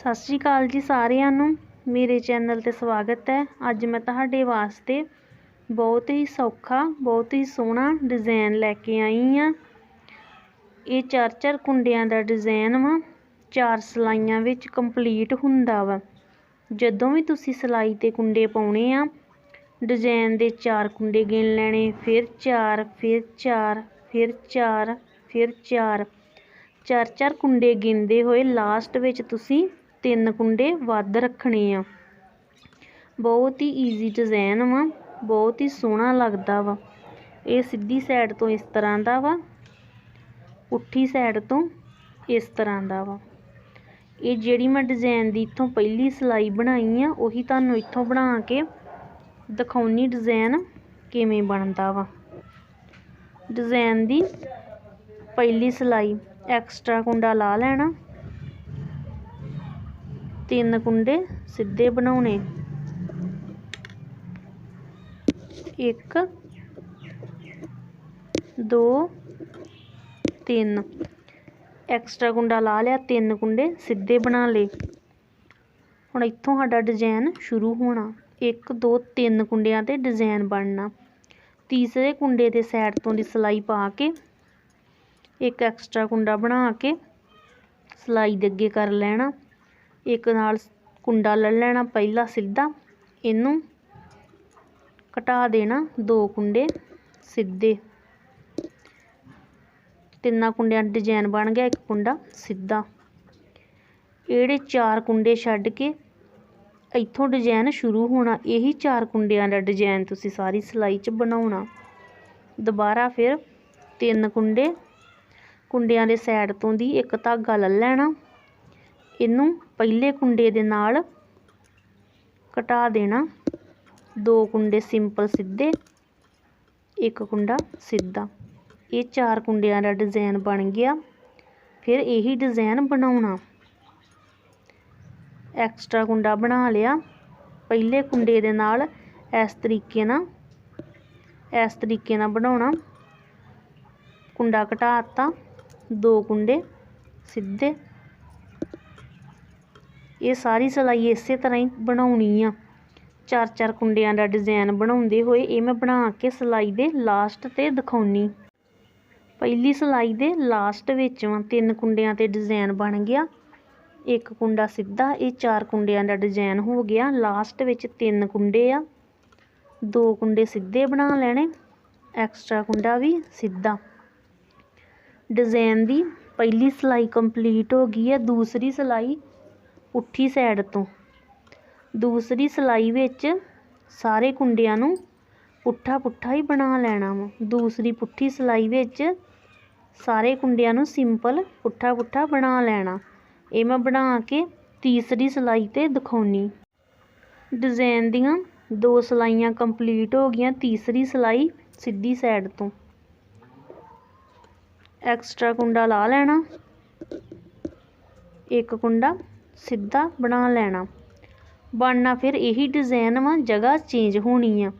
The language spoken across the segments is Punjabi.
ਸਤਿ ਸ਼੍ਰੀ ਅਕਾਲ ਜੀ ਸਾਰਿਆਂ ਨੂੰ। ਮੇਰੇ ਚੈਨਲ 'ਤੇ ਸਵਾਗਤ ਹੈ। ਅੱਜ ਮੈਂ ਤੁਹਾਡੇ ਵਾਸਤੇ ਬਹੁਤ ਹੀ ਸੌਖਾ, ਬਹੁਤ ਹੀ ਸੋਹਣਾ ਡਿਜ਼ਾਈਨ ਲੈ ਕੇ ਆਈ ਹਾਂ। ਇਹ ਚਾਰ ਚਾਰ ਕੁੰਡਿਆਂ ਦਾ ਡਿਜ਼ਾਈਨ ਵਾ। ਚਾਰ ਸਲਾਈਆਂ ਵਿੱਚ ਕੰਪਲੀਟ ਹੁੰਦਾ ਵਾ। ਜਦੋਂ ਵੀ ਤੁਸੀਂ ਸਿਲਾਈ 'ਤੇ ਕੁੰਡੇ ਪਾਉਣੇ ਆ ਡਿਜ਼ਾਈਨ ਦੇ ਚਾਰ ਕੁੰਡੇ ਗਿਣ ਲੈਣੇ, ਫਿਰ ਚਾਰ ਫਿਰ ਚਾਰ ਫਿਰ ਚਾਰ ਫਿਰ ਚਾਰ। ਚਾਰ ਚਾਰ ਕੁੰਡੇ ਗਿਣਦੇ ਹੋਏ ਲਾਸਟ ਵਿੱਚ ਤੁਸੀਂ ਤਿੰਨ ਕੁੰਡੇ ਵੱਧ ਰੱਖਣੇ ਆ। ਬਹੁਤ ਹੀ ਈਜ਼ੀ ਡਿਜ਼ਾਈਨ ਵਾ, ਬਹੁਤ ਹੀ ਸੋਹਣਾ ਲੱਗਦਾ ਵਾ। ਇਹ ਸਿੱਧੀ ਸਾਈਡ ਤੋਂ ਇਸ ਤਰ੍ਹਾਂ ਦਾ ਵਾ, ਪੁੱਠੀ ਸਾਈਡ ਤੋਂ ਇਸ ਤਰ੍ਹਾਂ ਦਾ ਵਾ। ਇਹ ਜਿਹੜੀ ਮੈਂ ਡਿਜ਼ਾਈਨ ਦੀ ਇੱਥੋਂ ਪਹਿਲੀ ਸਿਲਾਈ ਬਣਾਈ ਆ, ਉਹੀ ਤੁਹਾਨੂੰ ਇੱਥੋਂ ਬਣਾ ਕੇ ਦਿਖਾਉਣੀ ਡਿਜ਼ਾਈਨ ਕਿਵੇਂ ਬਣਦਾ ਵਾ। ਡਿਜ਼ਾਈਨ ਦੀ ਪਹਿਲੀ ਸਿਲਾਈ ਐਕਸਟਰਾ ਕੁੰਡਾ ਲਾ ਲੈਣਾ। ਤਿੰਨ ਕੁੰਡੇ ਸਿੱਧੇ ਬਣਾਉਣੇ। ਇੱਕ, ਦੋ, ਤਿੰਨ। ਐਕਸਟਰਾ ਕੁੰਡਾ ਲਾ ਲਿਆ, ਤਿੰਨ ਕੁੰਡੇ ਸਿੱਧੇ ਬਣਾ ਲਏ। ਹੁਣ ਇੱਥੋਂ ਸਾਡਾ ਡਿਜ਼ਾਈਨ ਸ਼ੁਰੂ ਹੋਣਾ। ਇੱਕ, ਦੋ, ਤਿੰਨ ਕੁੰਡਿਆਂ ਤੇ ਡਿਜ਼ਾਈਨ ਬਣਨਾ। ਤੀਸਰੇ ਕੁੰਡੇ ਦੇ ਸਾਈਡ ਤੋਂ ਦੀ ਸਿਲਾਈ ਪਾ ਕੇ, ਇੱਕ ਐਕਸਟਰਾ ਕੁੰਡਾ ਬਣਾ ਕੇ ਸਿਲਾਈ ਦੇ ਅੱਗੇ ਕਰ ਲੈਣਾ। ਇੱਕ ਨਾਲ ਕੁੰਡਾ ਲੈ ਲੈਣਾ ਪਹਿਲਾ ਸਿੱਧਾ। ਇਹਨੂੰ ਘਟਾ ਦੇਣਾ ਦੋ ਕੁੰਡੇ ਸਿੱਧੇ। ਤਿੰਨਾਂ ਕੁੰਡਿਆਂ ਦਾ ਡਿਜ਼ਾਈਨ ਬਣ ਗਿਆ, ਇੱਕ ਕੁੰਡਾ ਸਿੱਧਾ। ਇਹੜੇ ਚਾਰ ਕੁੰਡੇ ਛੱਡ ਕੇ ਇੱਥੋਂ ਡਿਜ਼ਾਈਨ ਸ਼ੁਰੂ ਹੋਣਾ। ਇਹੀ ਚਾਰ ਕੁੰਡਿਆਂ ਦਾ ਡਿਜ਼ਾਈਨ ਤੁਸੀਂ ਸਾਰੀ ਸਿਲਾਈ 'ਚ ਬਣਾਉਣਾ। ਦੁਬਾਰਾ ਫਿਰ ਤਿੰਨ ਕੁੰਡੇ, ਕੁੰਡਿਆਂ ਦੇ ਸਾਈਡ ਤੋਂ ਦੀ ਇੱਕ ਧਾਗਾ ਲੈ ਲੈਣਾ। ਇਹਨੂੰ ਪਹਿਲੇ ਕੁੰਡੇ ਦੇ ਨਾਲ ਘਟਾ ਦੇਣਾ। ਦੋ ਕੁੰਡੇ ਸਿੰਪਲ ਸਿੱਧੇ, ਇੱਕ ਕੁੰਡਾ ਸਿੱਧਾ। ਇਹ ਚਾਰ ਕੁੰਡਿਆਂ ਦਾ ਡਿਜ਼ਾਈਨ ਬਣ ਗਿਆ। ਫਿਰ ਇਹੀ ਡਿਜ਼ਾਈਨ ਬਣਾਉਣਾ। ਐਕਸਟਰਾ ਕੁੰਡਾ ਬਣਾ ਲਿਆ। ਪਹਿਲੇ ਕੁੰਡੇ ਦੇ ਨਾਲ ਇਸ ਤਰੀਕੇ ਨਾਲ, ਇਸ ਤਰੀਕੇ ਨਾਲ ਬਣਾਉਣਾ। ਕੁੰਡਾ ਘਟਾਤਾ ਦੋ ਕੁੰਡੇ ਸਿੱਧੇ। ਇਹ ਸਾਰੀ ਸਿਲਾਈ ਇਸੇ ਤਰ੍ਹਾਂ ਹੀ ਬਣਾਉਣੀ ਆ। ਚਾਰ ਚਾਰ ਕੁੰਡਿਆਂ ਦਾ ਡਿਜ਼ਾਈਨ ਬਣਾਉਂਦੇ ਹੋਏ ਇਹ ਮੈਂ ਬਣਾ ਕੇ ਸਿਲਾਈ ਦੇ ਲਾਸਟ ਤੇ ਦਿਖਾਉਣੀ। ਪਹਿਲੀ ਸਿਲਾਈ ਦੇ ਲਾਸਟ ਵਿੱਚ ਤਿੰਨ ਕੁੰਡਿਆਂ ਤੇ ਡਿਜ਼ਾਈਨ ਬਣ ਗਿਆ। ਇੱਕ ਕੁੰਡਾ ਸਿੱਧਾ, ਇਹ ਚਾਰ ਕੁੰਡਿਆਂ ਦਾ ਡਿਜ਼ਾਈਨ ਹੋ ਗਿਆ। ਲਾਸਟ ਵਿੱਚ ਤਿੰਨ ਕੁੰਡੇ ਆ। ਦੋ ਕੁੰਡੇ ਸਿੱਧੇ ਬਣਾ ਲੈਣੇ ਐਕਸਟਰਾ ਕੁੰਡਾ ਵੀ ਸਿੱਧਾ। ਡਿਜ਼ਾਈਨ ਦੀ ਪਹਿਲੀ ਸਿਲਾਈ ਕੰਪਲੀਟ ਹੋ ਗਈ ਹੈ। ਦੂਸਰੀ ਸਿਲਾਈ ਪੁੱਠੀ ਸਾਈਡ ਤੋਂ। ਦੂਸਰੀ ਸਿਲਾਈ ਵਿੱਚ ਸਾਰੇ ਕੁੰਡਿਆਂ ਨੂੰ ਪੁੱਠਾ ਪੁੱਠਾ ਹੀ ਬਣਾ ਲੈਣਾ ਵਾ। ਦੂਸਰੀ ਪੁੱਠੀ ਸਿਲਾਈ ਵਿੱਚ ਸਾਰੇ ਕੁੰਡਿਆਂ ਨੂੰ ਸਿੰਪਲ ਪੁੱਠਾ ਪੁੱਠਾ ਬਣਾ ਲੈਣਾ। ਇਹ ਮੈਂ ਬਣਾ ਕੇ ਤੀਸਰੀ ਸਿਲਾਈ ਤੇ ਦਿਖਾਉਣੀ। ਡਿਜ਼ਾਈਨ ਦੀਆਂ ਦੋ ਸਿਲਾਈਆਂ ਕੰਪਲੀਟ ਹੋ ਗਈਆਂ ਤੀਸਰੀ ਸਿਲਾਈ ਸਿੱਧੀ ਸਾਈਡ ਤੋਂ। ਐਕਸਟਰਾ ਕੁੰਡਾ ਲਾ ਲੈਣਾ। ਇੱਕ ਕੁੰਡਾ ਸਿੱਧਾ ਬਣਾ ਲੈਣਾ। ਬਣਨਾ ਫਿਰ ਇਹੀ ਡਿਜ਼ਾਈਨ ਵਾ, ਜਗ੍ਹਾ ਚੇਂਜ ਹੋਣੀ ਆ।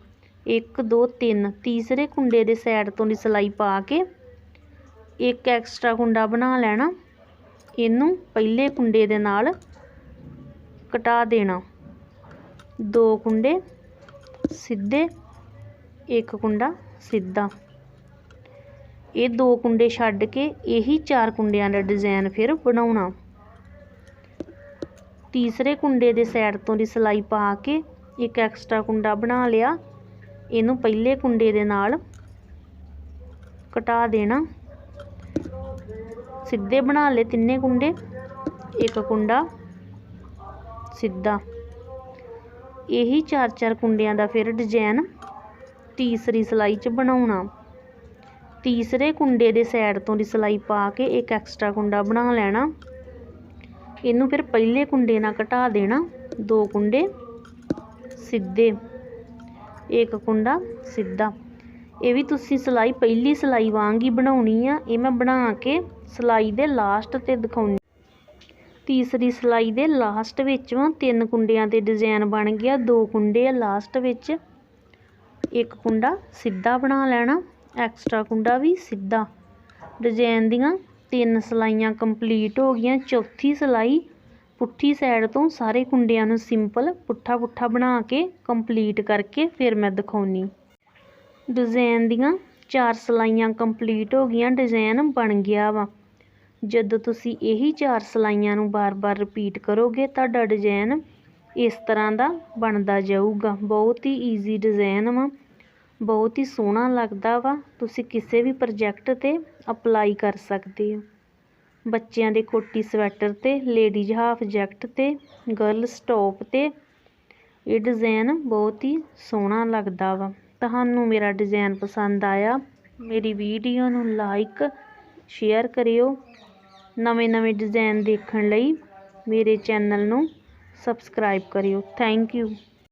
ਇੱਕ, ਦੋ, ਤਿੰਨ, ਤੀਸਰੇ ਕੁੰਡੇ ਦੇ ਸਾਈਡ ਤੋਂ ਦੀ ਸਿਲਾਈ ਪਾ ਕੇ ਇੱਕ ਐਕਸਟਰਾ ਕੁੰਡਾ ਬਣਾ ਲੈਣਾ। ਇਹਨੂੰ ਪਹਿਲੇ ਕੁੰਡੇ ਦੇ ਨਾਲ ਕਟਾ ਦੇਣਾ। ਦੋ ਕੁੰਡੇ ਸਿੱਧੇ, ਇੱਕ ਕੁੰਡਾ ਸਿੱਧਾ। ਇਹ ਦੋ ਕੁੰਡੇ ਛੱਡ ਕੇ ਇਹੀ ਚਾਰ ਕੁੰਡਿਆਂ ਦਾ ਡਿਜ਼ਾਈਨ ਫਿਰ ਬਣਾਉਣਾ। ਤੀਸਰੇ ਕੁੰਡੇ ਦੇ ਸਾਈਡ ਤੋਂ ਦੀ ਸਿਲਾਈ ਪਾ ਕੇ ਇੱਕ ਐਕਸਟਰਾ ਕੁੰਡਾ ਬਣਾ ਲਿਆ। ਇਹਨੂੰ ਪਹਿਲੇ ਕੁੰਡੇ ਦੇ ਨਾਲ ਕਟਾ ਦੇਣਾ। ਸਿੱਧੇ ਬਣਾ ਲਏ ਤਿੰਨੇ ਕੁੰਡੇ। ਇੱਕ ਕੁੰਡਾ ਸਿੱਧਾ। ਇਹੀ ਚਾਰ ਚਾਰ ਕੁੰਡਿਆਂ ਦਾ ਫਿਰ ਡਿਜ਼ਾਈਨ ਤੀਸਰੀ ਸਿਲਾਈ 'ਚ ਬਣਾਉਣਾ। ਤੀਸਰੇ ਕੁੰਡੇ ਦੇ ਸਾਈਡ ਤੋਂ ਦੀ ਸਿਲਾਈ ਪਾ ਕੇ ਇੱਕ ਐਕਸਟਰਾ ਕੁੰਡਾ ਬਣਾ ਲੈਣਾ। ਇਹਨੂੰ ਫਿਰ ਪਹਿਲੇ ਕੁੰਡੇ ਨਾਲ ਘਟਾ ਦੇਣਾ, ਦੋ ਕੁੰਡੇ ਸਿੱਧੇ, ਇੱਕ ਕੁੰਡਾ ਸਿੱਧਾ। ਇਹ ਵੀ ਤੁਸੀਂ ਸਿਲਾਈ, ਪਹਿਲੀ ਸਿਲਾਈ ਵਾਂਗ ਹੀ ਬਣਾਉਣੀ ਆ। ਇਹ ਮੈਂ ਬਣਾ ਕੇ ਸਿਲਾਈ ਦੇ ਲਾਸਟ ਤੇ ਦਿਖਾਉਣੀ। ਤੀਸਰੀ ਸਿਲਾਈ ਦੇ ਲਾਸਟ ਵਿੱਚ ਵਾ ਤਿੰਨ ਕੁੰਡਿਆਂ ਤੇ ਡਿਜ਼ਾਈਨ ਬਣ ਗਿਆ। ਦੋ ਕੁੰਡੇ ਆ ਲਾਸਟ ਵਿੱਚ। ਇੱਕ ਕੁੰਡਾ ਸਿੱਧਾ ਬਣਾ ਲੈਣਾ ਐਕਸਟਰਾ ਕੁੰਡਾ ਵੀ ਸਿੱਧਾ। ਡਿਜ਼ਾਈਨ ਦੀਆਂ ਤਿੰਨ ਸਿਲਾਈਆਂ ਕੰਪਲੀਟ ਹੋ ਗਈਆਂ। ਚੌਥੀ ਸਿਲਾਈ ਪੁੱਠੀ ਸਾਈਡ ਤੋਂ ਸਾਰੇ ਕੁੰਡਿਆਂ ਨੂੰ ਸਿੰਪਲ ਪੁੱਠਾ ਪੁੱਠਾ ਬਣਾ ਕੇ ਕੰਪਲੀਟ ਕਰਕੇ ਫਿਰ ਮੈਂ ਦਿਖਾਉਣੀ। ਡਿਜ਼ਾਈਨ ਦੀਆਂ ਚਾਰ ਸਲਾਈਆਂ ਕੰਪਲੀਟ ਹੋ ਗਈਆਂ। ਡਿਜ਼ਾਈਨ ਬਣ ਗਿਆ ਵਾ। ਜਦੋਂ ਤੁਸੀਂ ਇਹੀ ਚਾਰ ਸਲਾਈਆਂ ਨੂੰ ਬਾਰ-ਬਾਰ ਰਿਪੀਟ ਕਰੋਗੇ, ਤੁਹਾਡਾ ਡਿਜ਼ਾਈਨ ਇਸ ਤਰ੍ਹਾਂ ਦਾ ਬਣਦਾ ਜਾਊਗਾ। ਬਹੁਤ ਹੀ ਈਜ਼ੀ ਡਿਜ਼ਾਈਨ ਵਾ। ਬਹੁਤ ਹੀ ਸੋਹਣਾ ਲੱਗਦਾ ਵਾ। ਤੁਸੀਂ ਕਿਸੇ ਵੀ ਪ੍ਰੋਜੈਕਟ ਤੇ ਅਪਲਾਈ ਕਰ ਸਕਦੇ ਹੋ। ਬੱਚਿਆਂ ਦੇ ਕੋਟੀ ਸਵੈਟਰ ਤੇ ਲੇਡੀਜ਼ ਹਾਫ ਜੈਕਟ ਤੇ ਗਰਲਸ ਟੌਪ ਤੇ। ਇਹ ਡਿਜ਼ਾਈਨ ਬਹੁਤ ਹੀ ਸੋਹਣਾ ਲੱਗਦਾ ਵਾ। ਤੁਹਾਨੂੰ ਮੇਰਾ ਡਿਜ਼ਾਈਨ ਪਸੰਦ ਆਇਆ, ਮੇਰੀ ਵੀਡੀਓ ਨੂੰ ਲਾਈਕ ਸ਼ੇਅਰ ਕਰਿਓ। ਨਵੇਂ-ਨਵੇਂ ਡਿਜ਼ਾਈਨ ਦੇਖਣ ਲਈ ਮੇਰੇ ਚੈਨਲ ਨੂੰ ਸਬਸਕ੍ਰਾਈਬ ਕਰਿਓ। Thank you